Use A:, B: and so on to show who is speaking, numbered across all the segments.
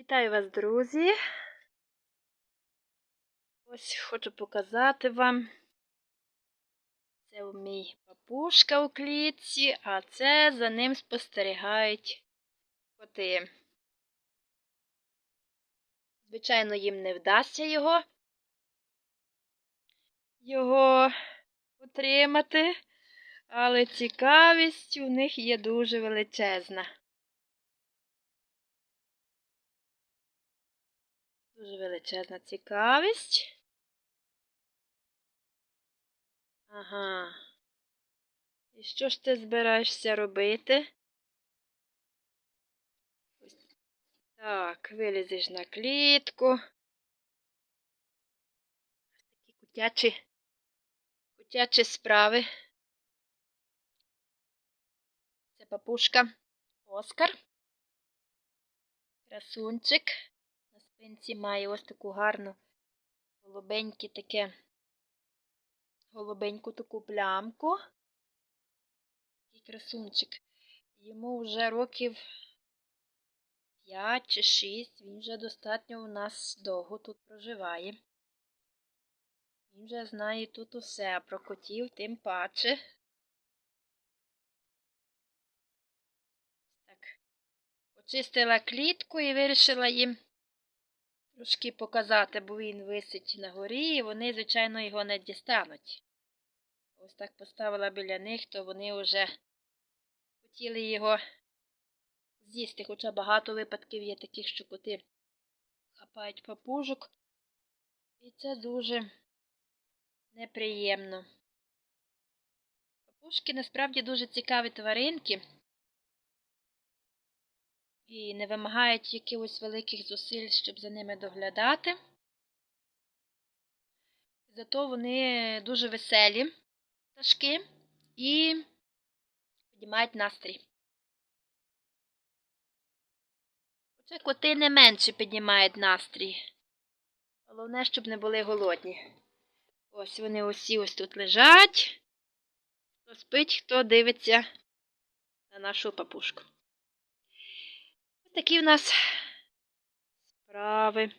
A: Вітаю вас, друзі. Ось хочу показати вам. Це мій папушка у клітці, а це за ним спостерігають коти. Звичайно, їм не вдасться його, його утримати, але цікавість у них є дуже величезна. Дуже величезна цікавість. Ага. І що ж ти збираєшся робити? Так, вилізеш на клітку. Ось такі кутячі, кутячі справи. Це папушка Оскар. Красунчик. Спинці має ось таку гарну голубеньке таке, голубеньку таку плямку. Такий красунчик. Йому вже років 5 чи 6. Він вже достатньо у нас довго тут проживає. Він вже знає тут усе, а про котів тим паче. Так, почистила клітку і вирішила їм трошки показати, бо він висить на горі, і вони, звичайно, його не дістануть. Ось так поставила біля них, то вони вже хотіли його з'їсти, хоча багато випадків є таких, що коти хапають папужок. І це дуже неприємно. Папушки насправді дуже цікаві тваринки і не вимагають якихось великих зусиль, щоб за ними доглядати. Зато вони дуже веселі пташки і піднімають настрій. Хоча коти не менше піднімають настрій. Головне, щоб не були голодні. Ось вони усі ось тут лежать. Хто спить, хто дивиться на нашу папушку. Такі в нас справи.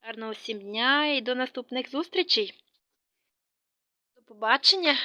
A: Гарного всім дня і до наступних зустрічей. До побачення!